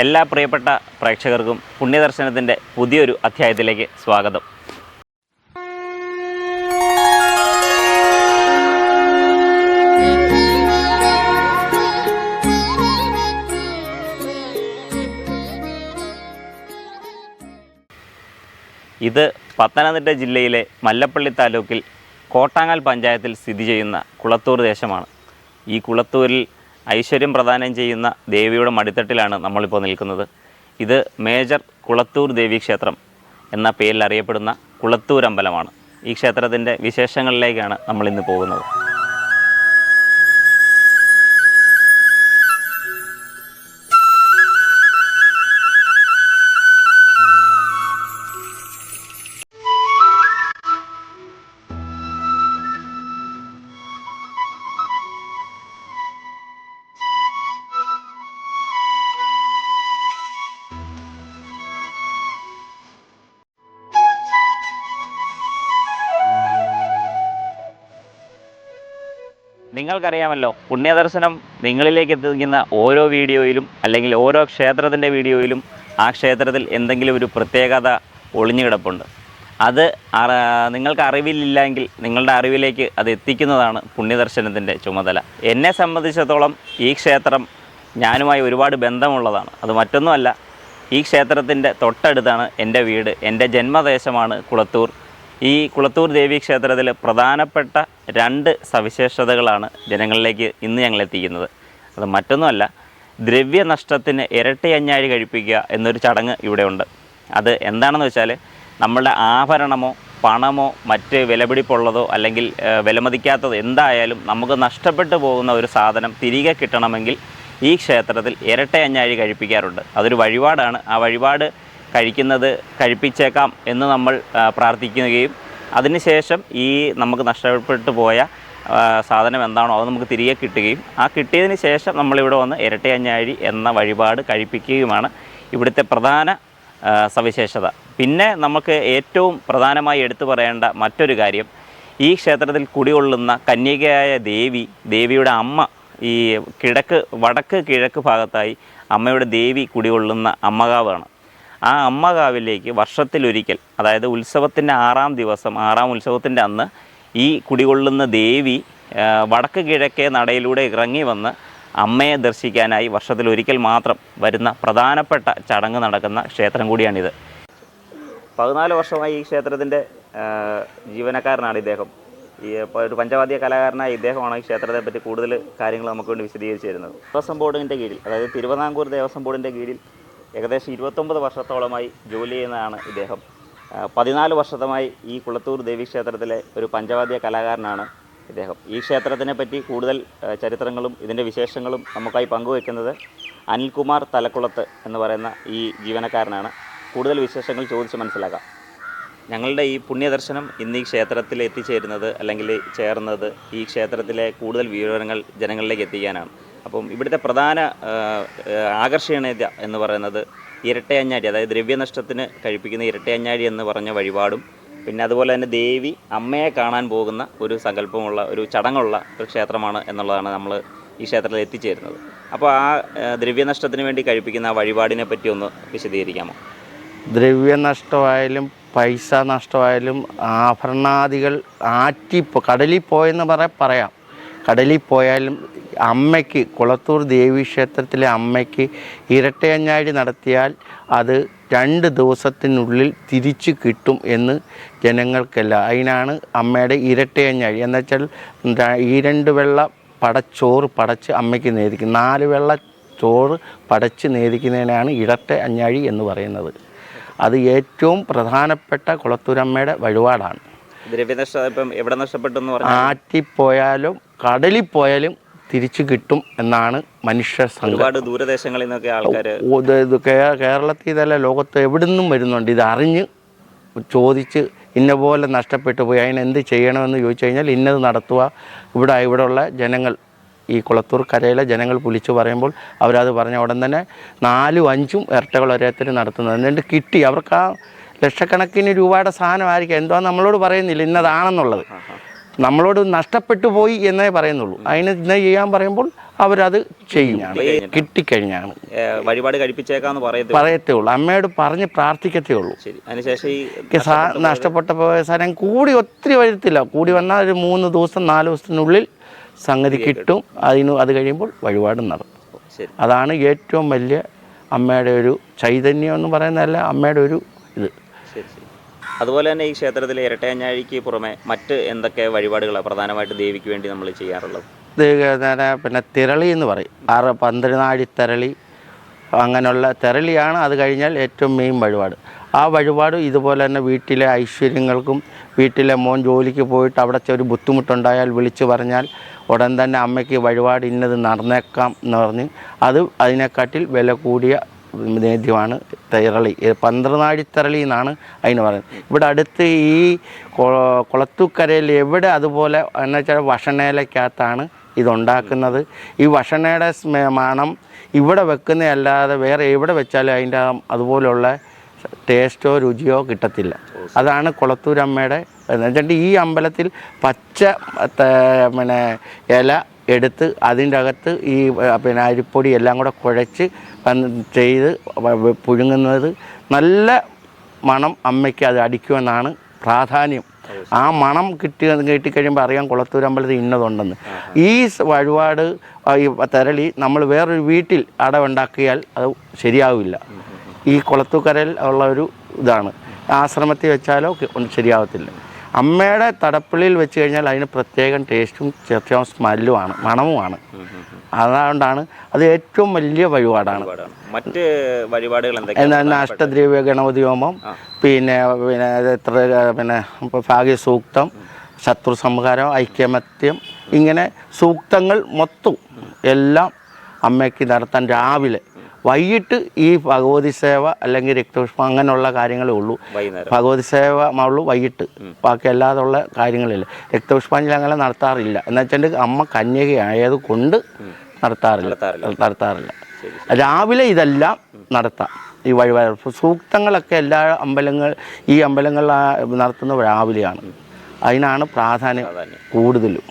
എല്ലാ പ്രിയപ്പെട്ട പ്രേക്ഷകർക്കും പുണ്യദർശനത്തിന്റെ പുതിയൊരു അധ്യായത്തിലേക്ക് സ്വാഗതം. ഇത് പത്തനംതിട്ട ജില്ലയിലെ മല്ലപ്പള്ളി താലൂക്കിൽ കോട്ടാങ്ങൽ പഞ്ചായത്തിൽ സ്ഥിതി ചെയ്യുന്ന കുളത്തൂർ ദേശമാണ്. ഈ കുളത്തൂരിൽ ഐശ്വര്യം പ്രദാനം ചെയ്യുന്ന ദേവിയുടെ മടിത്തട്ടിലാണ് നമ്മളിപ്പോൾ നിൽക്കുന്നത്. ഇത് മേജർ കുളത്തൂർ ദേവി ക്ഷേത്രം എന്ന പേരിൽ അറിയപ്പെടുന്ന കുളത്തൂർ അമ്പലമാണ്. ഈ ക്ഷേത്രത്തിന്റെ വിശേഷങ്ങളിലേക്കാണ് നമ്മളിന്ന് പോകുന്നത്. നിങ്ങൾക്കറിയാമല്ലോ പുണ്യദർശനം നിങ്ങളിലേക്ക് എത്തിക്കുന്ന ഓരോ വീഡിയോയിലും അല്ലെങ്കിൽ ഓരോ ക്ഷേത്രത്തിന്റെ വീഡിയോയിലും ആ ക്ഷേത്രത്തിൽ എന്തെങ്കിലും ഒരു പ്രത്യേകത ഒളിഞ്ഞു കിടപ്പുണ്ട് അത് നിങ്ങൾക്ക് അറിവില്ലെങ്കിൽ നിങ്ങളുടെ അറിവിലേക്ക് അത് എത്തിക്കുന്നതാണ് പുണ്യദർശനത്തിന്റെ ചുമതല. എന്നെ സംബന്ധിച്ചിടത്തോളം ഈ ക്ഷേത്രം ഞാനുമായി ഒരുപാട് ബന്ധമുള്ളതാണ്. അത് മറ്റൊന്നുമല്ല ഈ ക്ഷേത്രത്തിന്റെ തൊട്ടടുത്താണ് എന്റെ വീട്. എന്റെ ജന്മദേശമാണ് കുളത്തൂർ. ഈ കുളത്തൂർ ദേവീ ക്ഷേത്രത്തിൽ പ്രധാനപ്പെട്ട രണ്ട് സവിശേഷതകളാണ് ജനങ്ങളിലേക്ക് ഇന്ന് ഞങ്ങൾ എത്തിക്കുന്നത് അത് മറ്റൊന്നുമല്ല ദ്രവ്യനഷ്ടത്തിന് ഇരട്ടി അഞ്ഞാഴി കഴിപ്പിക്കുക എന്നൊരു ചടങ്ങ് ഇവിടെയുണ്ട്. അത് എന്താണെന്ന് വെച്ചാൽ നമ്മളുടെ ആഭരണമോ പണമോ മറ്റ് വിലപിടിപ്പുള്ളതോ അല്ലെങ്കിൽ വിലമതിക്കാത്തതോ എന്തായാലും നമുക്ക് നഷ്ടപ്പെട്ടു പോകുന്ന ഒരു സാധനം തിരികെ കിട്ടണമെങ്കിൽ ഈ ക്ഷേത്രത്തിൽ ഇരട്ട അഞ്ഞാഴി കഴിപ്പിക്കാറുണ്ട്. അതൊരു വഴിപാടാണ്. ആ വഴിപാട് കഴിക്കുന്നത് കഴിപ്പിച്ചേക്കാം എന്ന് നമ്മൾ പ്രാർത്ഥിക്കുകയും അതിനുശേഷം ഈ നമുക്ക് നഷ്ടപ്പെട്ടു പോയ സാധനം എന്താണോ അത് നമുക്ക് തിരികെ കിട്ടുകയും ആ കിട്ടിയതിന് ശേഷം നമ്മളിവിടെ വന്ന് ഇരട്ടയഞ്ഞാഴി എന്ന വഴിപാട് കഴിപ്പിക്കുകയുമാണ് ഇവിടുത്തെ പ്രധാന സവിശേഷത. പിന്നെ നമുക്ക് ഏറ്റവും പ്രധാനമായി എടുത്തു പറയേണ്ട മറ്റൊരു കാര്യം ഈ ക്ഷേത്രത്തിൽ കുടികൊള്ളുന്ന കന്യകയായ ദേവി ദേവിയുടെ അമ്മ ഈ കിഴക്ക് വടക്ക് കിഴക്ക് ഭാഗത്തായി അമ്മയുടെ ദേവി കുടികൊള്ളുന്ന അമ്മകാവാണ് ആ അമ്മകാവിലേക്ക് വർഷത്തിലൊരിക്കൽ അതായത് ഉത്സവത്തിന്റെ ആറാം ദിവസം ആറാം ഉത്സവത്തിന്റെ അന്ന് ഈ കുടികൊള്ളുന്ന ദേവി വടക്ക് കിഴക്കേ നടയിലൂടെ ഇറങ്ങി വന്ന് അമ്മയെ ദർശിക്കാനായി വർഷത്തിലൊരിക്കൽ മാത്രം വരുന്ന പ്രധാനപ്പെട്ട ചടങ്ങ് നടക്കുന്ന ക്ഷേത്രം കൂടിയാണിത്. പതിനാല് വർഷമായി ഈ ക്ഷേത്രത്തിന്റെ ജീവനക്കാരനാണ് ഇദ്ദേഹം. ഈ ഒരു പഞ്ചവാദ്യ കലാകാരനായ ഇദ്ദേഹമാണ് ഈ ക്ഷേത്രത്തെ പറ്റി കൂടുതൽ കാര്യങ്ങൾ നമുക്ക് വേണ്ടി വിശദീകരിച്ചു തരുന്നത്. ദേവസ്വം ബോർഡിന്റെ കീഴിൽ അതായത് തിരുവിതാംകൂർ ദേവസ്വം ബോർഡിന്റെ കീഴിൽ ഏകദേശം ഇരുപത്തൊമ്പത് വർഷത്തോളമായി ജോലി ചെയ്യുന്നതാണ് ഇദ്ദേഹം. പതിനാല് വർഷമായി ഈ കുളത്തൂർ ദേവി ക്ഷേത്രത്തിലെ ഒരു പഞ്ചവാദ്യ കലാകാരനാണ് ഇദ്ദേഹം. ഈ ക്ഷേത്രത്തിനെ പറ്റി കൂടുതൽ ചരിത്രങ്ങളും ഇതിന്റെ വിശേഷങ്ങളും നമുക്കായി പങ്കുവയ്ക്കുന്നത് അനിൽകുമാർ തലക്കുളത്ത് എന്ന് പറയുന്ന ഈ ജീവനക്കാരനാണ്. കൂടുതൽ വിശേഷങ്ങൾ ചോദിച്ച് മനസ്സിലാക്കാം. ഞങ്ങളുടെ ഈ പുണ്യദർശനം ഇന്ന് ഈ ക്ഷേത്രത്തിൽ എത്തിച്ചേരുന്നത് അല്ലെങ്കിൽ ചേർന്നത് ഈ ക്ഷേത്രത്തിലെ കൂടുതൽ വിവരങ്ങൾ ജനങ്ങളിലേക്ക് എത്തിക്കാനാണ്. അപ്പം ഇവിടുത്തെ പ്രധാന ആകർഷണീയത എന്ന് പറയുന്നത് ഇരട്ടയഞ്ഞാടി അതായത് ദ്രവ്യനഷ്ടത്തിന് കഴിപ്പിക്കുന്ന ഇരട്ടയഞ്ഞാടി എന്ന് പറഞ്ഞ വഴിപാടും പിന്നെ അതുപോലെ തന്നെ ദേവി അമ്മയെ കാണാൻ പോകുന്ന ഒരു സങ്കല്പമുള്ള ഒരു ചടങ്ങുള്ള ഒരു ക്ഷേത്രമാണ് എന്നുള്ളതാണ് നമ്മൾ ഈ ക്ഷേത്രത്തിൽ എത്തിച്ചേരുന്നത്. അപ്പോൾ ആ ദ്രവ്യനഷ്ടത്തിന് വേണ്ടി കഴിപ്പിക്കുന്ന ആ വഴിപാടിനെ പറ്റി ഒന്ന് വിശദീകരിക്കാമോ? ദ്രവ്യനഷ്ടമായാലും പൈസ നഷ്ടമായാലും ആഭരണാദികൾ ആറ്റി കടലിൽ പോയെന്ന് പറ പറയാം. കടലിൽ പോയാലും അമ്മയ്ക്ക് കുളത്തൂർ ദേവീക്ഷേത്രത്തിലെ അമ്മയ്ക്ക് ഇരട്ടയഞ്ഞാഴി നടത്തിയാൽ അത് രണ്ട് ദിവസത്തിനുള്ളിൽ തിരിച്ചു കിട്ടും എന്ന് ജനങ്ങൾക്കല്ല. അതിനാണ് അമ്മയുടെ ഇരട്ടയഞ്ഞാഴി എന്നുവെച്ചാൽ ഈ രണ്ട് വെള്ള പടച്ചോറ് പടച്ച് അമ്മയ്ക്ക് നേദിക്കും നാല് വെള്ള ചോറ് പടച്ച് നേദിക്കുന്നതിനാണ് ഇരട്ട അഞ്ഞാഴി എന്ന് പറയുന്നത്. അത് ഏറ്റവും പ്രധാനപ്പെട്ട കുളത്തൂരമ്മയുടെ വഴിപാടാണ്. ദ്രവ്യനഷ്ടം ഇപ്പം എവിടെ നഷ്ടപ്പെട്ടു എന്ന് പറഞ്ഞാൽ? ആറ്റിപ്പോയാലും കടലിൽ പോയാലും തിരിച്ചു കിട്ടും എന്നാണ് മനുഷ്യ ഒരുപാട് ദൂരദേശങ്ങളിൽ നിന്നൊക്കെ ആൾക്കാർ കേരളത്തിൽ ഇതല്ല ലോകത്ത് എവിടെ നിന്നും വരുന്നുണ്ട്. ഇത് അറിഞ്ഞ് ചോദിച്ച് ഇന്ന പോലെ നഷ്ടപ്പെട്ടു പോയി. അതിന് എന്ത് ചെയ്യണമെന്ന് ചോദിച്ചു കഴിഞ്ഞാൽ ഇന്നത് നടത്തുക. ഇവിടെ ഇവിടെയുള്ള ജനങ്ങൾ ഈ കുളത്തൂർ കരയിലെ ജനങ്ങൾ വിളിച്ചു പറയുമ്പോൾ അവരത് പറഞ്ഞ ഉടൻ തന്നെ നാലും അഞ്ചും ഇരട്ടകൾ ഓരോരുത്തർ നടത്തുന്നത്. എന്നിട്ട് കിട്ടി? അവർക്ക് ആ ലക്ഷക്കണക്കിന് രൂപയുടെ സാധനമായിരിക്കും. എന്തോ നമ്മളോട് പറയുന്നില്ല ഇന്നതാണെന്നുള്ളത്. നമ്മളോട് നഷ്ടപ്പെട്ടു പോയി എന്നേ പറയുന്നുള്ളൂ. അതിന് ഇന്ന് ചെയ്യാൻ പറയുമ്പോൾ അവരത് ചെയ്യും. കിട്ടിക്കഴിഞ്ഞാണ്. വഴിപാട് കഴിപ്പിച്ചേക്കാന്ന് പറയത്തേ ഉള്ളൂ. അമ്മയോട് പറഞ്ഞ് പ്രാർത്ഥിക്കത്തേ ഉള്ളൂ. അതിനുശേഷം നഷ്ടപ്പെട്ട സാധനം കൂടി ഒത്തിരി വരത്തില്ല. കൂടി വന്നാൽ ഒരു മൂന്ന് ദിവസം നാല് ദിവസത്തിനുള്ളിൽ സംഗതി കിട്ടും. അതിന് അത് കഴിയുമ്പോൾ വഴിപാട് നടത്തും ശരി. അതാണ് ഏറ്റവും വലിയ അമ്മയുടെ ഒരു ചൈതന്യം എന്ന് പറയുന്നതല്ല അമ്മയുടെ ഒരു ഇത്. അതുപോലെ തന്നെ ഈ ക്ഷേത്രത്തിലെ ഇരട്ടയഞ്ഞാഴിക്ക് പുറമെ മറ്റ് എന്തൊക്കെ വഴിപാടുകളാണ് പ്രധാനമായിട്ട് ദേവിക്ക് വേണ്ടി നമ്മൾ ചെയ്യാറുള്ളത്? പിന്നെ തിരളി എന്ന് പറയും. ആറ് പന്ത്രണ്ടാഴി തിരളി. അങ്ങനെയുള്ള തിരളിയാണ് അത് കഴിഞ്ഞാൽ ഏറ്റവും മെയിൻ വഴിപാട്. ആ വഴിപാട് ഇതുപോലെ തന്നെ വീട്ടിലെ ഐശ്വര്യങ്ങൾക്കും വീട്ടിലെ മോൻ ജോലിക്ക് പോയിട്ട് അവിടെ ഒരു ബുദ്ധിമുട്ടുണ്ടായാൽ വിളിച്ചു പറഞ്ഞാൽ ഉടൻ തന്നെ അമ്മയ്ക്ക് വഴിപാട് ഇന്നത് നടന്നേക്കാം എന്ന് പറഞ്ഞ് അത് അതിനെക്കാട്ടിൽ വില കൂടിയ നേദ്യമാണ് തിരളി പന്ത്രനാഴി തിരളി എന്നാണ് അതിന് പറയുന്നത്. ഇവിടെ അടുത്ത് ഈ കുളത്തുക്കരയിൽ എവിടെ അതുപോലെ എന്ന് വെച്ചാൽ വഷണേലക്കകത്താണ് ഇതുണ്ടാക്കുന്നത്. ഈ വഷണയുടെ മണം ഇവിടെ വെക്കുന്നതല്ലാതെ വേറെ എവിടെ വെച്ചാലും അതിന്റെ അതുപോലുള്ള ടേസ്റ്റോ രുചിയോ കിട്ടത്തില്ല. അതാണ് കുളത്തൂരമ്മയുടെ എന്ന് വെച്ചിട്ട് ഈ അമ്പലത്തിൽ പച്ച പിന്നെ ഇല എടുത്ത് അതിന്റെ അകത്ത് ഈ പിന്നെ അരിപ്പൊടി എല്ലാം കൂടെ കുഴച്ച് ചെയ്ത് പുഴുങ്ങുന്നത് നല്ല മണം അമ്മയ്ക്ക് അത് അടിക്കുമെന്നാണ് പ്രാധാന്യം. ആ മണം കിട്ടി കിട്ടിക്കഴിയുമ്പോൾ അറിയാം കുളത്തൂരമ്പലത്തിൽ ഇന്നതുണ്ടെന്ന്. ഈ വഴിപാട് ഈ തരളി നമ്മൾ വേറൊരു വീട്ടിൽ അട ഉണ്ടാക്കിയാൽ അത് ശരിയാവില്ല. ഈ കുളത്തൂക്കരയിൽ ഉള്ള ഒരു ഇതാണ്. ആശ്രമത്തിൽ വെച്ചാലോ ശരിയാവത്തില്ല. അമ്മയുടെ തടപ്പള്ളിയിൽ വെച്ച് കഴിഞ്ഞാൽ അതിന് പ്രത്യേകം ടേസ്റ്റും ചെറിയ സ്മെല്ലുമാണ് മണവുമാണ്. അതുകൊണ്ടാണ് അത് ഏറ്റവും വലിയ വഴിപാടാണ്. മറ്റ് വഴിപാടുകൾ എന്താ എന്നാൽ അഷ്ടദ്രവ്യ ഗണപതി ഹോമം പിന്നെ പിന്നെ എത്ര പിന്നെ ഭാഗ്യസൂക്തം ശത്രു സംഹാരം ഐക്യമത്യം ഇങ്ങനെ സൂക്തങ്ങൾ മൊത്തം എല്ലാം അമ്മയ്ക്ക് നടത്താൻ രാവിലെ വൈകിട്ട് ഈ ഭഗവതി സേവ അല്ലെങ്കിൽ രക്തപുഷ്പം അങ്ങനെയുള്ള കാര്യങ്ങളേ ഉള്ളൂ. ഭഗവതി സേവ ഉള്ളൂ വൈകിട്ട്. ബാക്കി അല്ലാതുള്ള കാര്യങ്ങളില്ല. രക്തപുഷ്പാഞ്ജലി അങ്ങനെ നടത്താറില്ല. എന്ന് വെച്ചാൽ അമ്മ കന്യകയായത് കൊണ്ട് നടത്താറില്ല. നടത്താറില്ല. രാവിലെ ഇതെല്ലാം നടത്താം. ഈ വഴിപാട് സൂക്തങ്ങളൊക്കെ എല്ലാ അമ്പലങ്ങൾ ഈ അമ്പലങ്ങളിൽ നടത്തുന്ന നടത്തുന്നത് രാവിലെയാണ് അതിനാണ് പ്രാധാന്യം പ്രാധാന്യം. കൂടുതലും.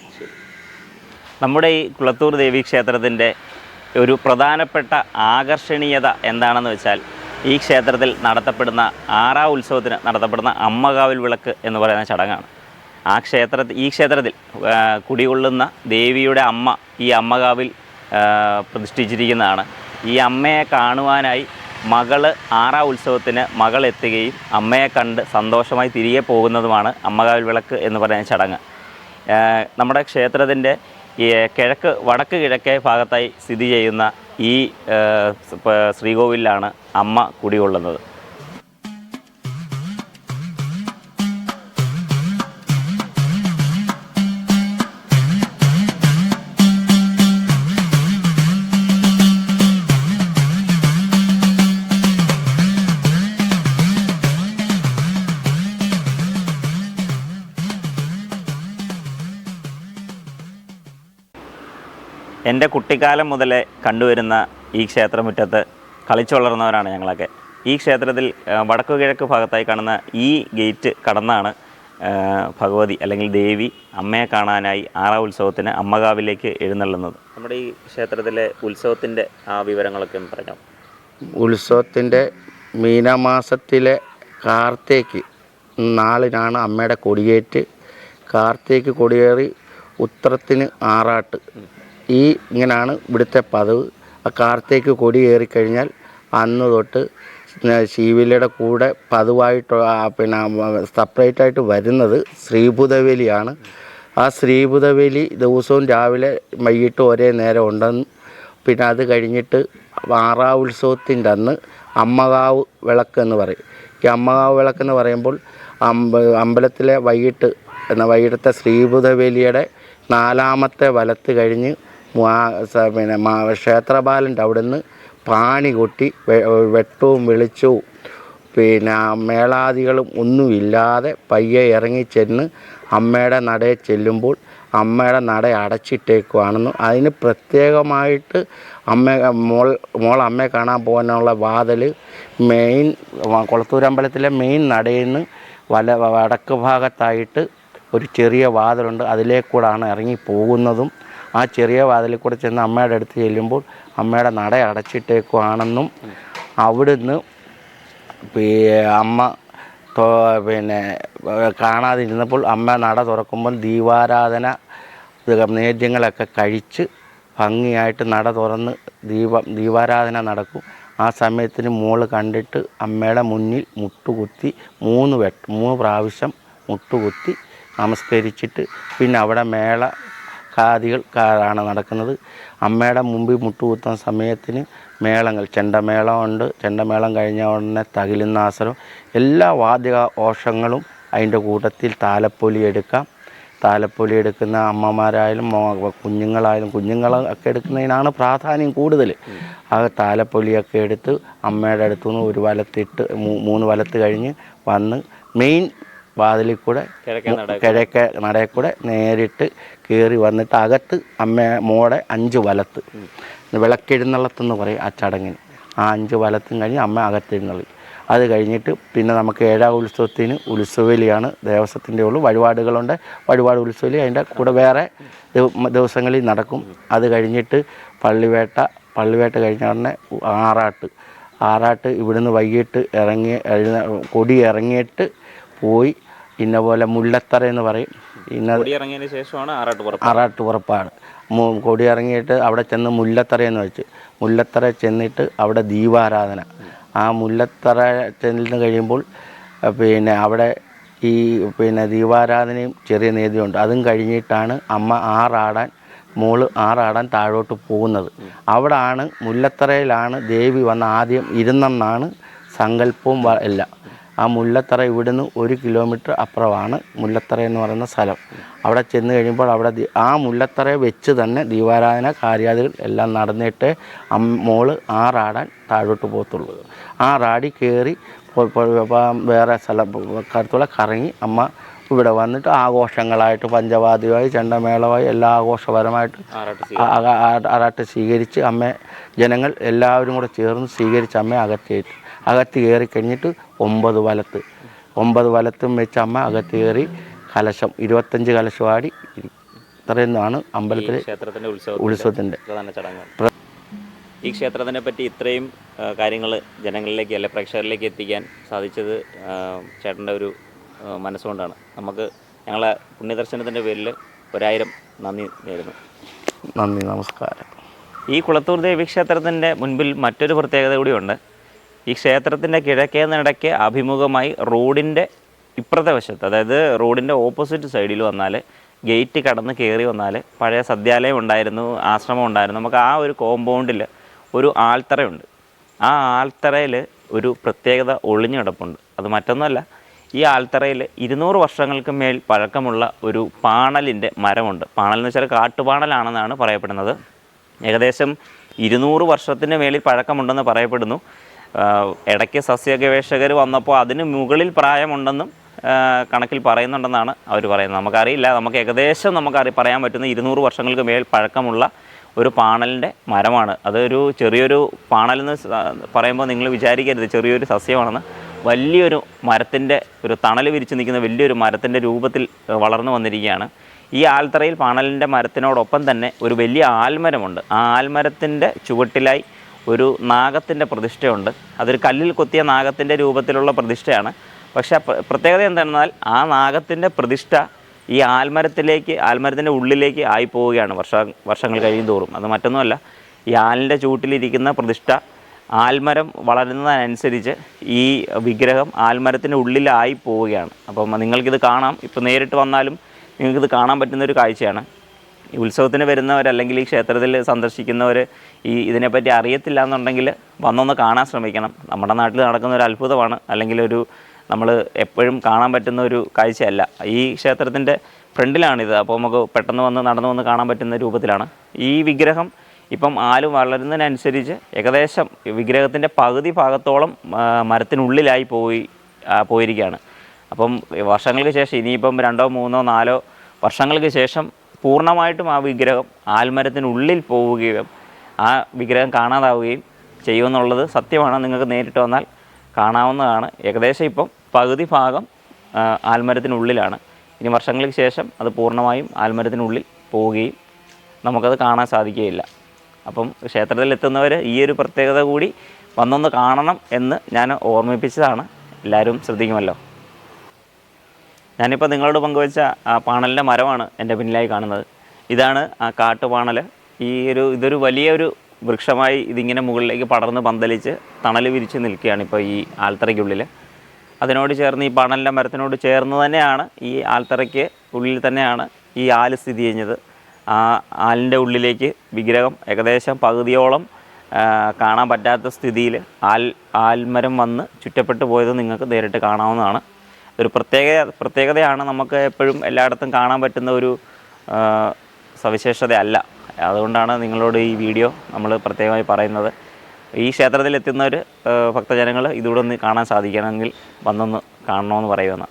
നമ്മുടെ ഈ കുളത്തൂർ ദേവി ക്ഷേത്രത്തിന്റെ ഒരു പ്രധാനപ്പെട്ട ആകർഷണീയത എന്താണെന്ന് വെച്ചാൽ ഈ ക്ഷേത്രത്തിൽ നടത്തപ്പെടുന്ന ആറാ ഉത്സവത്തിന് നടത്തപ്പെടുന്ന അമ്മകാവിൽ വിളക്ക് എന്ന് പറയുന്ന ചടങ്ങാണ്. ആ ക്ഷേത്രത്തിൽ ഈ ക്ഷേത്രത്തിൽ കുടികൊള്ളുന്ന ദേവിയുടെ അമ്മ ഈ അമ്മകാവിൽ പ്രതിഷ്ഠിച്ചിരിക്കുന്നതാണ്. ഈ അമ്മയെ കാണുവാനായി മകൾ ആറാ ഉത്സവത്തിന് മകൾ എത്തുകയും അമ്മയെ കണ്ട് സന്തോഷമായി തിരികെ പോകുന്നതുമാണ് അമ്മകാവിൽ വിളക്ക് എന്ന് പറയുന്ന ചടങ്ങ്. നമ്മുടെ ക്ഷേത്രത്തിന്റെ കിഴക്ക് വടക്ക് കിഴക്കേ ഭാഗത്തായി സ്ഥിതി ചെയ്യുന്ന ഈ ശ്രീകോവിലാണ് അമ്മ കുടികൊള്ളുന്നത്. എന്റെ കുട്ടിക്കാലം മുതലേ കണ്ടുവരുന്ന ഈ ക്ഷേത്രമുറ്റത്ത് കളിച്ചു വളർന്നവരാണ് ഞങ്ങളൊക്കെ. ഈ ക്ഷേത്രത്തിൽ വടക്കു കിഴക്ക് ഭാഗത്തായി കാണുന്ന ഈ ഗേറ്റ് കടന്നാണ് ഭഗവതി അല്ലെങ്കിൽ ദേവി അമ്മയെ കാണാനായി ആറാ ഉത്സവത്തിന് അമ്മകാവിലേക്ക് എഴുന്നള്ളുന്നത്. നമ്മുടെ ഈ ക്ഷേത്രത്തിലെ ഉത്സവത്തിന്റെ ആ വിവരങ്ങളൊക്കെ പറഞ്ഞോ? ഉത്സവത്തിന്റെ മീനമാസത്തിലെ കാർത്തേക്ക് നാളിനാണ് അമ്മയുടെ കൊടിയേറ്റ്. കാർത്തേക്ക് കൊടിയേറി ഉത്രത്തിന് ആറാട്ട്. ഈ ഇങ്ങനെയാണ് ഇവിടുത്തെ പതിവ്. ആ കാർത്തേക്ക് കൊടി കഴിഞ്ഞാൽ അന്ന് തൊട്ട് ശീവിലയുടെ കൂടെ പതിവായിട്ട് പിന്നെ സെപ്പറേറ്റ് ആയിട്ട് വരുന്നത് ശ്രീഭൂതവേലിയാണ് ആ ശ്രീഭൂതവേലി ദിവസവും രാവിലെ വൈകിട്ട് ഒരേ നേരം ഉണ്ടെന്ന്. പിന്നെ അത് കഴിഞ്ഞിട്ട് ആറാ ഉത്സവത്തിന്റെ അന്ന് അമ്മകാവ് വിളക്ക് എന്ന് പറയും. ഈ അമ്മകാവ് വിളക്ക് എന്ന് പറയുമ്പോൾ അമ്പ അമ്പലത്തിലെ വൈകിട്ട് എന്ന വൈകിട്ടത്തെ ശ്രീഭുതവേലിയുടെ നാലാമത്തെ വലത്ത് കഴിഞ്ഞ് പിന്നെ ക്ഷേത്രപാലന്റെ അവിടുന്ന് പാണി കൊട്ടി വെട്ടവും വെളിച്ചവും പിന്നെ മേളാദികളും ഒന്നുമില്ലാതെ പയ്യെ ഇറങ്ങിച്ചെന്ന് അമ്മയുടെ നടയെ ചെല്ലുമ്പോൾ അമ്മയുടെ നട അടച്ചിട്ടേക്കുവാണെന്നും അതിന് പ്രത്യേകമായിട്ട് അമ്മ മോൾ മോൾ അമ്മയെ കാണാൻ പോകാനുള്ള വാതിൽ മെയിൻ കുളത്തൂരമ്പലത്തിലെ മെയിൻ നടയിൽ നിന്ന് വല വടക്ക് ഭാഗത്തായിട്ട് ഒരു ചെറിയ വാതിലുണ്ട്. അതിലേക്കൂടാണ് ഇറങ്ങി പോകുന്നതും. ആ ചെറിയ വാതിലിൽ കൂടെ ചെന്ന് അമ്മയുടെ അടുത്ത് ചെല്ലുമ്പോൾ അമ്മയുടെ നട അടച്ചിട്ടേക്കുവാണെന്നും അവിടുന്ന് അമ്മ പിന്നെ കാണാതിരുന്നപ്പോൾ അമ്മ നട തുറക്കുമ്പോൾ ദീപാരാധന നേദ്യങ്ങളൊക്കെ കഴിച്ച് ഭംഗിയായിട്ട് നട തുറന്ന് ദീപം ദീപാരാധന നടക്കും. ആ സമയത്തിന് മോൾ കണ്ടിട്ട് അമ്മയുടെ മുന്നിൽ മുട്ടുകുത്തി മൂന്ന് വെട്ട് മൂന്ന് പ്രാവശ്യം മുട്ടുകുത്തി നമസ്കരിച്ചിട്ട് പിന്നെ അവിടെ മേള കാതികൾ ആണ് നടക്കുന്നത്. അമ്മയുടെ മുമ്പിൽ മുട്ടുകുത്തുന്ന സമയത്തിന് മേളങ്ങൾ ചെണ്ടമേളമുണ്ട്. ചെണ്ടമേളം കഴിഞ്ഞ ഉടനെ തകിലുന്നാസനം എല്ലാ വാദ്യ ഓഷങ്ങളും അതിന്റെ കൂട്ടത്തിൽ താലപ്പൊലി എടുക്കാം. താലപ്പൊലി എടുക്കുന്ന അമ്മമാരായാലും കുഞ്ഞുങ്ങളായാലും കുഞ്ഞുങ്ങളൊക്കെ എടുക്കുന്നതിനാണ് പ്രാധാന്യം കൂടുതൽ. ആ താലപ്പൊലിയൊക്കെ എടുത്ത് അമ്മയുടെ അടുത്തുനിന്ന് ഒരു വലത്തിട്ട് മൂന്ന് വലത്ത് കഴിഞ്ഞ് വന്ന് മെയിൻ വാതിലിൽ കൂടെ കിഴക്കേ നട കിഴക്ക് നടയിൽ കൂടെ നേരിട്ട് കയറി വന്നിട്ട് അകത്ത് അമ്മ മോടെ അഞ്ച് വലത്ത്. വിളക്കെഴുന്നള്ളത്തെന്ന് പറയും ആ ചടങ്ങിന്. ആ അഞ്ച് വലത്തും കഴിഞ്ഞ് അമ്മ അകത്തെഴുന്നള്ളി. അത് കഴിഞ്ഞിട്ട് പിന്നെ നമുക്ക് ഏഴാം ഉത്സവത്തിന് ഉത്സവലിയാണ് ദേവസ്വത്തിന്റെ ഉള്ളു വഴിപാടുകളുണ്ട്. വഴിപാട് ഉത്സവലി അതിന്റെ കൂടെ വേറെ ദിവസങ്ങളിൽ നടക്കും. അത് കഴിഞ്ഞിട്ട് പള്ളിവേട്ട പള്ളിവേട്ട കഴിഞ്ഞ ഉടനെ ആറാട്ട്. ആറാട്ട് ഇവിടുന്ന് വൈകിട്ട് ഇറങ്ങി കൊടി ഇറങ്ങിയിട്ട് പോയി ഇന്ന പോലെ മുല്ലത്തറ എന്ന് പറയും. ഇന്ന കൊടി ഇറങ്ങിയതിന് ശേഷമാണ് ആറാട്ടുപുറപ്പ് ആറാട്ടുപുറപ്പാണ് ആറാട്ട് പുറപ്പാട്. മു- കൊടി ഇറങ്ങിയിട്ട് അവിടെ ചെന്ന് മുല്ലത്തറ എന്ന് വെച്ച്. മുല്ലത്തറ ചെന്നിട്ട് അവിടെ ദീപാരാധന. ആ മുല്ലത്തറ ചെന്ന് കഴിയുമ്പോൾ പിന്നെ അവിടെ ഈ പിന്നെ ദീപാരാധനയും ചെറിയ നേതിയുണ്ട് അതും കഴിഞ്ഞിട്ടാണ് അമ്മ ആറാടാൻ മോൾ ആറാടാൻ താഴോട്ട് പോകുന്നത്. അവിടാണ് മുല്ലത്തറയിലാണ് ദേവി വന്ന് ആദ്യം ഇരുന്നെന്നാണ് സങ്കല്പവും എല്ലാം. ആ മുല്ലത്തറ ഇവിടുന്ന് ഒരു കിലോമീറ്റർ അപ്പുറമാണ് മുല്ലത്തറ എന്ന് പറയുന്ന സ്ഥലം. അവിടെ ചെന്ന് കഴിയുമ്പോൾ അവിടെ ആ മുല്ലത്തറയെ വെച്ച് തന്നെ ദീപാരാധന കാര്യാദികൾ എല്ലാം നടന്നിട്ട് മോൾ മോൾ ആറാടാൻ താഴോട്ട് പോകത്തുള്ളൂ. ആറാടി കയറി പോ- പോ- പോ- വേറെ സ്ഥലം കരുത്തുള്ള കറങ്ങി അമ്മ ഇവിടെ വന്നിട്ട് ആഘോഷങ്ങളായിട്ട് പഞ്ചവാദ്യമായി ചെണ്ടമേളമായി എല്ലാ ആഘോഷപരമായിട്ട് ആറാട്ട് ആ- ആ- ആ- സ്വീകരിച്ച് അമ്മ ജനങ്ങൾ എല്ലാവരും കൂടെ ചേർന്ന് സ്വീകരിച്ച് അമ്മയെ അകത്തേറ്റ് അകത്ത് കയറി കഴിഞ്ഞിട്ട് ഒമ്പത് വലത്ത്. ഒമ്പത് വലത്തും വെച്ച് അമ്മ അകത്ത് കയറി കലശം ഇരുപത്തഞ്ച് കലശമാടി ഇത്രയെന്നാണ് അമ്പലത്തിലെ ക്ഷേത്രത്തിന്റെ ഉത്സവം ഉത്സവത്തിന്റെ ഈ ക്ഷേത്രത്തിനെ പറ്റി ഇത്രയും കാര്യങ്ങൾ ജനങ്ങളിലേക്ക് അല്ലെ പ്രേക്ഷകരിലേക്ക് എത്തിക്കാൻ സാധിച്ചത് ചേട്ടന്റെ ഒരു മനസ്സുകൊണ്ടാണ്. നമുക്ക് ഞങ്ങളെ പുണ്യദർശനത്തിന്റെ പേരിൽ ഒരായിരം നന്ദി നേരുന്നു. നന്ദി നമസ്കാരം. ഈ കുളത്തൂർ ദേവീക്ഷേത്രത്തിന്റെ മുൻപിൽ മറ്റൊരു പ്രത്യേകത കൂടിയുണ്ട്. ഈ ക്ഷേത്രത്തിന്റെ കിഴക്കേ നടയ്ക്ക് അഭിമുഖമായി റോഡിന്റെ ഇപ്പുറത്തെ വശത്ത് അതായത് റോഡിന്റെ ഓപ്പോസിറ്റ് സൈഡിൽ വന്നാൽ ഗേറ്റ് കടന്ന് കയറി വന്നാൽ പഴയ സദ്യാലയം ഉണ്ടായിരുന്നു ആശ്രമം ഉണ്ടായിരുന്നു. നമുക്ക് ആ ഒരു കോമ്പൗണ്ടിൽ ഒരു ആൽത്തറയുണ്ട്. ആ ആൽത്തറയിൽ ഒരു പ്രത്യേകത ഒളിഞ്ഞു കിടപ്പുണ്ട്. അത് മറ്റൊന്നുമല്ല ഈ ആൽത്തറയിൽ ഇരുന്നൂറ് വർഷങ്ങൾക്ക് മേൽ പഴക്കമുള്ള ഒരു പാണലിന്റെ മരമുണ്ട്. പാണൽ എന്ന് വെച്ചാൽ കാട്ടുപാണലാണെന്നാണ് പറയപ്പെടുന്നത്. ഏകദേശം ഇരുന്നൂറ് വർഷത്തിന് മേളിൽ പഴക്കമുണ്ടെന്ന് പറയപ്പെടുന്നു. ഇടയ്ക്ക് സസ്യ ഗവേഷകർ വന്നപ്പോൾ അതിന് മുകളിൽ പ്രായമുണ്ടെന്നും കണക്കിൽ പറയുന്നുണ്ടെന്നാണ് അവർ പറയുന്നത്. നമുക്കറിയില്ല നമുക്ക് ഏകദേശം നമുക്കറി പറയാൻ പറ്റുന്ന ഇരുന്നൂറ് വർഷങ്ങൾക്ക് മേൽ പഴക്കമുള്ള ഒരു പാണലിന്റെ മരമാണ്. അതൊരു ചെറിയൊരു പാണലെന്ന് പറയുമ്പോൾ നിങ്ങൾ വിചാരിക്കരുത് ചെറിയൊരു സസ്യമാണെന്ന്. വലിയൊരു മരത്തിന്റെ ഒരു തണൽ വിരിച്ചു നിൽക്കുന്ന വലിയൊരു മരത്തിന്റെ രൂപത്തിൽ വളർന്നു വന്നിരിക്കുകയാണ്. ഈ ആൽത്തറയിൽ പാണലിന്റെ മരത്തിനോടൊപ്പം തന്നെ ഒരു വലിയ ആൽമരമുണ്ട്. ആ ആൽമരത്തിന്റെ ചുവട്ടിലായി ഒരു നാഗത്തിന്റെ പ്രതിഷ്ഠയുണ്ട്. അതൊരു കല്ലിൽ കൊത്തിയ നാഗത്തിന്റെ രൂപത്തിലുള്ള പ്രതിഷ്ഠയാണ്. പക്ഷേ പ്രത്യേകത എന്താണെന്നാൽ ആ നാഗത്തിന്റെ പ്രതിഷ്ഠ ഈ ആൽമരത്തിലേക്ക് ആൽമരത്തിന്റെ ഉള്ളിലേക്ക് ആയി പോവുകയാണ് വർഷ വർഷങ്ങൾ കഴിയും തോറും. അത് മറ്റൊന്നുമല്ല ഈ ആലിന്റെ ചൂട്ടിലിരിക്കുന്ന പ്രതിഷ്ഠ ആൽമരം വളരുന്നതിനനുസരിച്ച് ഈ വിഗ്രഹം ആൽമരത്തിന്റെ ഉള്ളിലായി പോവുകയാണ്. അപ്പം നിങ്ങൾക്കിത് കാണാം. ഇപ്പോൾ നേരിട്ട് വന്നാലും നിങ്ങൾക്കിത് കാണാൻ പറ്റുന്ന ഒരു കാഴ്ചയാണ്. ഉത്സവത്തിന് വരുന്നവർ അല്ലെങ്കിൽ ഈ ക്ഷേത്രത്തിൽ സന്ദർശിക്കുന്നവർ ഈ ഇതിനെപ്പറ്റി അറിയത്തില്ല എന്നുണ്ടെങ്കിൽ വന്നൊന്ന് കാണാൻ ശ്രമിക്കണം. നമ്മുടെ നാട്ടിൽ നടക്കുന്ന ഒരു അത്ഭുതമാണ്. അല്ലെങ്കിൽ ഒരു നമ്മൾ എപ്പോഴും കാണാൻ പറ്റുന്ന ഒരു കാഴ്ചയല്ല. ഈ ക്ഷേത്രത്തിന്റെ ഫ്രണ്ടിലാണിത്. അപ്പോൾ നമുക്ക് പെട്ടെന്ന് വന്ന് നടന്നു വന്ന് കാണാൻ പറ്റുന്ന രൂപത്തിലാണ്. ഈ വിഗ്രഹം ഇപ്പം ആൽ വളരുന്നതിനനുസരിച്ച് ഏകദേശം വിഗ്രഹത്തിന്റെ പകുതി ഭാഗത്തോളം മരത്തിനുള്ളിലായി പോയി പോയിരിക്കുകയാണ്. അപ്പം വർഷങ്ങൾക്ക് ശേഷം ഇനിയിപ്പം രണ്ടോ മൂന്നോ നാലോ വർഷങ്ങൾക്ക് ശേഷം പൂർണമായിട്ടും ആ വിഗ്രഹം ആൽമരത്തിനുള്ളിൽ പോവുകയും ആ വിഗ്രഹം കാണാതാവുകയും ചെയ്യുമെന്നുള്ളത് സത്യമാണ്. നിങ്ങൾക്ക് നേരിട്ട് വന്നാൽ കാണാവുന്നതാണ്. ഏകദേശം ഇപ്പം പകുതി ഭാഗം ആൽമരത്തിനുള്ളിലാണ്. ഇനി വർഷങ്ങൾക്ക് ശേഷം അത് പൂർണമായും ആൽമരത്തിനുള്ളിൽ പോവുകയും നമുക്കത് കാണാൻ സാധിക്കുകയില്ല. അപ്പം ക്ഷേത്രത്തിൽ എത്തുന്നവർ ഈ ഒരു പ്രത്യേകത കൂടി വന്നൊന്ന് കാണണം എന്ന് ഞാൻ ഓർമ്മിപ്പിച്ചതാണ്. എല്ലാവരും ശ്രദ്ധിക്കുമല്ലോ. ഞാനിപ്പോൾ നിങ്ങളോട് പങ്കുവച്ച ആ പാണലിന്റെ മരമാണ് എന്റെ പിന്നിലായി കാണുന്നത്. ഇതാണ് ആ കാട്ടുപാണൽ ഈ ഒരു ഇതൊരു വലിയൊരു വൃക്ഷമായി ഇതിങ്ങനെ മുകളിലേക്ക് പടർന്ന് പന്തലിച്ച് തണൽ വിരിച്ച് നിൽക്കുകയാണ് ഇപ്പോൾ ഈ ആൽത്തറയ്ക്കുള്ളിൽ അതിനോട് ചേർന്ന് ഈ പാണലിന്റെ മരത്തിനോട് ചേർന്ന് തന്നെയാണ് ഈ ആൽത്തറയ്ക്ക് ഉള്ളിൽ തന്നെയാണ് ഈ ആൽ സ്ഥിതി ചെയ്യുന്നത്. ആ ആലിന്റെ ഉള്ളിലേക്ക് വിഗ്രഹം ഏകദേശം പകുതിയോളം കാണാൻ പറ്റാത്ത സ്ഥിതിയിൽ ആൽ ആൽമരം വന്ന് ചുറ്റപ്പെട്ടു പോയത് നിങ്ങൾക്ക് നേരിട്ട് കാണാവുന്നതാണ്. ഒരു പ്രത്യേക പ്രത്യേകതയാണ് നമുക്ക് എപ്പോഴും എല്ലായിടത്തും കാണാൻ പറ്റുന്ന ഒരു സവിശേഷത സവിശേഷതയല്ല. അതുകൊണ്ടാണ് നിങ്ങളോട് ഈ വീഡിയോ നമ്മൾ പ്രത്യേകമായി പറയുന്നത്. ഈ ക്ഷേത്രത്തിൽ എത്തുന്നവർ ഭക്തജനങ്ങൾ ഇതുകൂടെ ഒന്ന് കാണാൻ സാധിക്കണമെങ്കിൽ വന്നൊന്ന് കാണണമെന്ന് പറയുമെന്ന്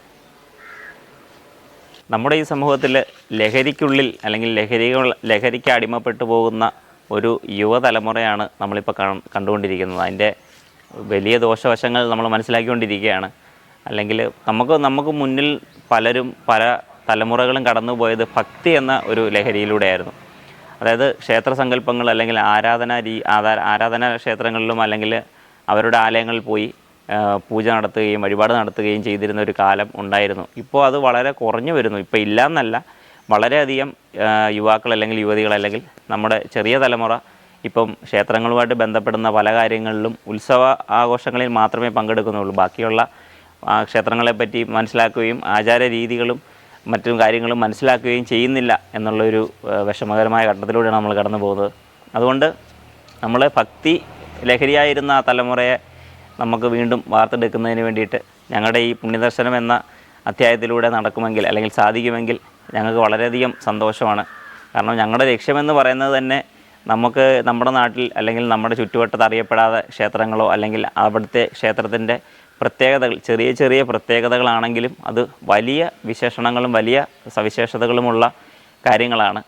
നമ്മുടെ ഈ സമൂഹത്തിൽ ലഹരിക്കുള്ളിൽ അല്ലെങ്കിൽ ലഹരികൾ ലഹരിക്ക് അടിമപ്പെട്ടു പോകുന്ന ഒരു യുവതലമുറയാണ് നമ്മളിപ്പോൾ കാണ് കണ്ടുകൊണ്ടിരിക്കുന്നത്. അതിന്റെ വലിയ ദോഷവശങ്ങൾ നമ്മൾ മനസ്സിലാക്കിക്കൊണ്ടിരിക്കുകയാണ്. അല്ലെങ്കിൽ നമുക്ക് നമുക്ക് മുന്നിൽ പലരും പല തലമുറകളും കടന്നു പോയത് ഭക്തി എന്ന ഒരു ലഹരിയിലൂടെയായിരുന്നു. അതായത് ക്ഷേത്ര സങ്കല്പങ്ങൾ അല്ലെങ്കിൽ ആരാധന രീ ആധാ- ആരാധനാ ക്ഷേത്രങ്ങളിലും അല്ലെങ്കിൽ അവരുടെ ആലയങ്ങളിൽ പോയി പൂജ നടത്തുകയും വഴിപാട് നടത്തുകയും ചെയ്തിരുന്ന ഒരു കാലം ഉണ്ടായിരുന്നു. ഇപ്പോൾ അത് വളരെ കുറഞ്ഞു വരുന്നു. ഇപ്പോൾ ഇല്ല എന്നല്ല വളരെയധികം യുവാക്കൾ അല്ലെങ്കിൽ യുവതികൾ അല്ലെങ്കിൽ നമ്മുടെ ചെറിയ തലമുറ ഇപ്പം ക്ഷേത്രങ്ങളുമായിട്ട് ബന്ധപ്പെടുന്ന പല കാര്യങ്ങളിലും ഉത്സവ ആഘോഷങ്ങളിൽ മാത്രമേ പങ്കെടുക്കുന്നുള്ളൂ. ബാക്കിയുള്ള ആ ക്ഷേത്രങ്ങളെപ്പറ്റി മനസ്സിലാക്കുകയും ആചാര രീതികളും മറ്റും കാര്യങ്ങളും മനസ്സിലാക്കുകയും ചെയ്യുന്നില്ല എന്നുള്ളൊരു വിഷമകരമായ ഘട്ടത്തിലൂടെയാണ് നമ്മൾ കടന്നു പോകുന്നത്. അതുകൊണ്ട് നമ്മൾ ഭക്തി ലഹരിയായിരുന്ന ആ തലമുറയെ നമുക്ക് വീണ്ടും വാർത്തെടുക്കുന്നതിന് വേണ്ടിയിട്ട് ഞങ്ങളുടെ ഈ പുണ്യദർശനം എന്ന അധ്യായത്തിലൂടെ നടക്കുമെങ്കിൽ അല്ലെങ്കിൽ സാധിക്കുമെങ്കിൽ ഞങ്ങൾക്ക് വളരെയധികം സന്തോഷമാണ്. കാരണം ഞങ്ങളുടെ ലക്ഷ്യമെന്ന് പറയുന്നത് തന്നെ നമുക്ക് നമ്മുടെ നാട്ടിൽ അല്ലെങ്കിൽ നമ്മുടെ ചുറ്റുവട്ടത്ത് അറിയപ്പെടാതെ ക്ഷേത്രങ്ങളോ അല്ലെങ്കിൽ അവിടുത്തെ ക്ഷേത്രത്തിന്റെ പ്രത്യേകതകൾ ചെറിയ ചെറിയ പ്രത്യേകതകളാണെങ്കിലും അത് വലിയ വിശേഷണങ്ങളും വലിയ സവിശേഷതകളുമുള്ള കാര്യങ്ങളാണ്.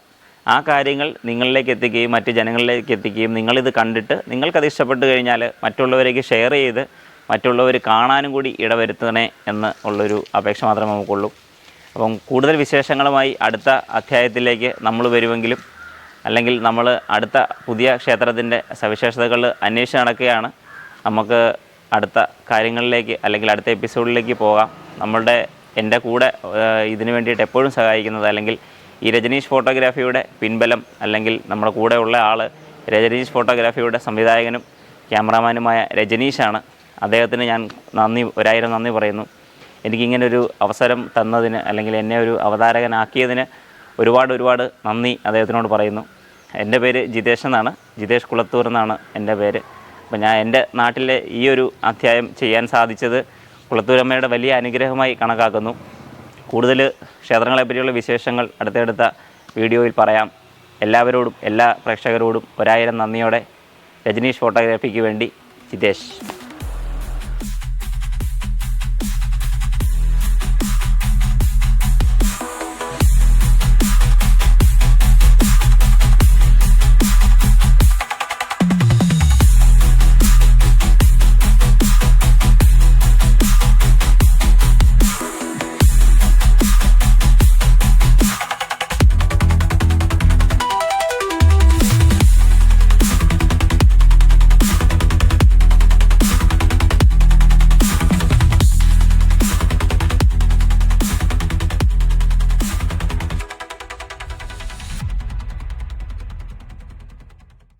ആ കാര്യങ്ങൾ നിങ്ങളിലേക്ക് എത്തിക്കുകയും മറ്റ് ജനങ്ങളിലേക്ക് എത്തിക്കുകയും നിങ്ങളിത് കണ്ടിട്ട് നിങ്ങൾക്കത് ഇഷ്ടപ്പെട്ട് കഴിഞ്ഞാൽ മറ്റുള്ളവരേക്ക് ഷെയർ ചെയ്ത് മറ്റുള്ളവർ കാണാനും കൂടി ഇടവരുത്തണേ എന്ന് ഉള്ളൊരു അപേക്ഷ മാത്രമേ നമുക്കുള്ളൂ. അപ്പം കൂടുതൽ വിശേഷങ്ങളുമായി അടുത്ത അധ്യായത്തിലേക്ക് നമ്മൾ വരുമെങ്കിലും അല്ലെങ്കിൽ നമ്മൾ അടുത്ത പുതിയ ക്ഷേത്രത്തിന്റെ സവിശേഷതകൾ അന്വേഷിച്ച് നടക്കുകയാണ്. നമുക്ക് അടുത്ത കാര്യങ്ങളിലേക്ക് അല്ലെങ്കിൽ അടുത്ത എപ്പിസോഡിലേക്ക് പോകാം. നമ്മളുടെ എന്റെ കൂടെ ഇതിനു വേണ്ടിയിട്ട് എപ്പോഴും സഹായിക്കുന്നത് അല്ലെങ്കിൽ ഈ രജനീഷ് ഫോട്ടോഗ്രാഫിയുടെ പിൻബലം അല്ലെങ്കിൽ നമ്മുടെ കൂടെ ഉള്ള ആൾ രജനീഷ് ഫോട്ടോഗ്രാഫിയുടെ സംവിധായകനും ക്യാമറാമാനുമായ രജനീഷാണ്. അദ്ദേഹത്തിന് ഞാൻ നന്ദി ഒരായിരം നന്ദി പറയുന്നു. എനിക്കിങ്ങനെ ഒരു അവസരം തന്നതിന് അല്ലെങ്കിൽ എന്നെ ഒരു അവതാരകനാക്കിയതിന് ഒരുപാട് ഒരുപാട് നന്ദി അദ്ദേഹത്തിനോട് പറയുന്നു. എന്റെ പേര് ജിതേഷ് എന്നാണ്. ജിതേഷ് കുളത്തൂർ എന്നാണ് എന്റെ പേര്. അപ്പോൾ ഞാൻ എന്റെ നാട്ടിലെ ഈ ഒരു അധ്യായം ചെയ്യാൻ സാധിച്ചത് കുളത്തൂരമ്മയുടെ വലിയ അനുഗ്രഹമായി കണക്കാക്കുന്നു. കൂടുതൽ ക്ഷേത്രങ്ങളെ പറ്റിയുള്ള വിശേഷങ്ങൾ അടുത്തടുത്ത വീഡിയോയിൽ പറയാം. എല്ലാവരോടും എല്ലാ പ്രേക്ഷകരോടും ഒരായിരം നന്ദിയോടെ രജനീഷ് ഫോട്ടോഗ്രാഫിക്ക് വേണ്ടി ജിതേഷ്.